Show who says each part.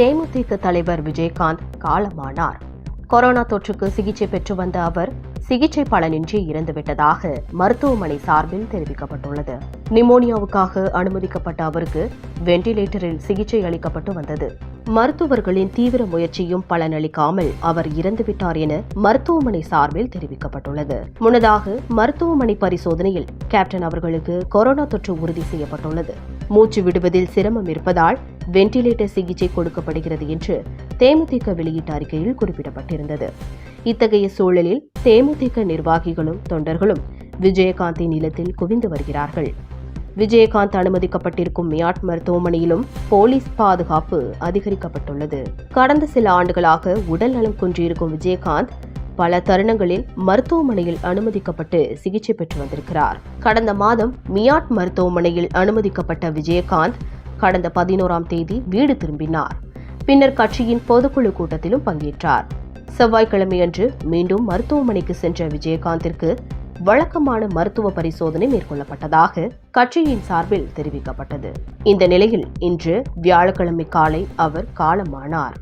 Speaker 1: தேமுதிக தலைவர் விஜயகாந்த் காலமானார். கொரோனா தொற்றுக்கு சிகிச்சை பெற்று வந்த அவர் சிகிச்சை பலனின்றி இறந்துவிட்டதாக மருத்துவமனை சார்பில் தெரிவிக்கப்பட்டுள்ளது. நிமோனியாவுக்காக அனுமதிக்கப்பட்ட அவருக்கு வெண்டிலேட்டரில் சிகிச்சை அளிக்கப்பட்டு வந்தது. மருத்துவர்களின் தீவிர முயற்சியும் பலனளிக்காமல் அவர் இறந்துவிட்டார் என மருத்துவமனை சார்பில் தெரிவிக்கப்பட்டுள்ளது. முன்னதாக மருத்துவமனை பரிசோதனையில் கேப்டன் அவர்களுக்கு கொரோனா தொற்று உறுதி செய்யப்பட்டுள்ளது. மூச்சு விடுவதில் சிரமம் இருப்பதால் வென்டிலேட்டர் சிகிச்சை கொடுக்கப்படுகிறது என்று தேமுதிக வெளியிட்ட அறிக்கையில் குறிப்பிடப்பட்டிருந்தது. இத்தகைய சூழலில் தேமுதிக நிர்வாகிகளும் தொண்டர்களும் விஜயகாந்தின் இல்லத்தில் குவிந்து வருகிறார்கள். விஜயகாந்த் அனுமதிக்கப்பட்டிருக்கும் மியாட் மருத்துவமனையிலும் போலீஸ் பாதுகாப்பு அதிகரிக்கப்பட்டுள்ளது. கடந்த சில ஆண்டுகளாக உடல் நலம் குன்றியிருக்கும் விஜயகாந்த் பல தருணங்களில் மருத்துவமனையில் அனுமதிக்கப்பட்டு சிகிச்சை பெற்று வந்திருக்கிறார். கடந்த மாதம் மியாட் மருத்துவமனையில் அனுமதிக்கப்பட்ட விஜயகாந்த் கடந்த பதினோராம் தேதி வீடு திரும்பினார். பின்னர் கட்சியின் பொதுக்குழு கூட்டத்திலும் பங்கேற்றார். செவ்வாய்க்கிழமையன்று மீண்டும் மருத்துவமனைக்கு சென்ற விஜயகாந்திற்கு வழக்கமான மருத்துவ பரிசோதனை மேற்கொள்ளப்பட்டதாக கட்சியின் சார்பில் தெரிவிக்கப்பட்டது. இந்த நிலையில் இன்று வியாழக்கிழமை காலை அவர் காலமானார்.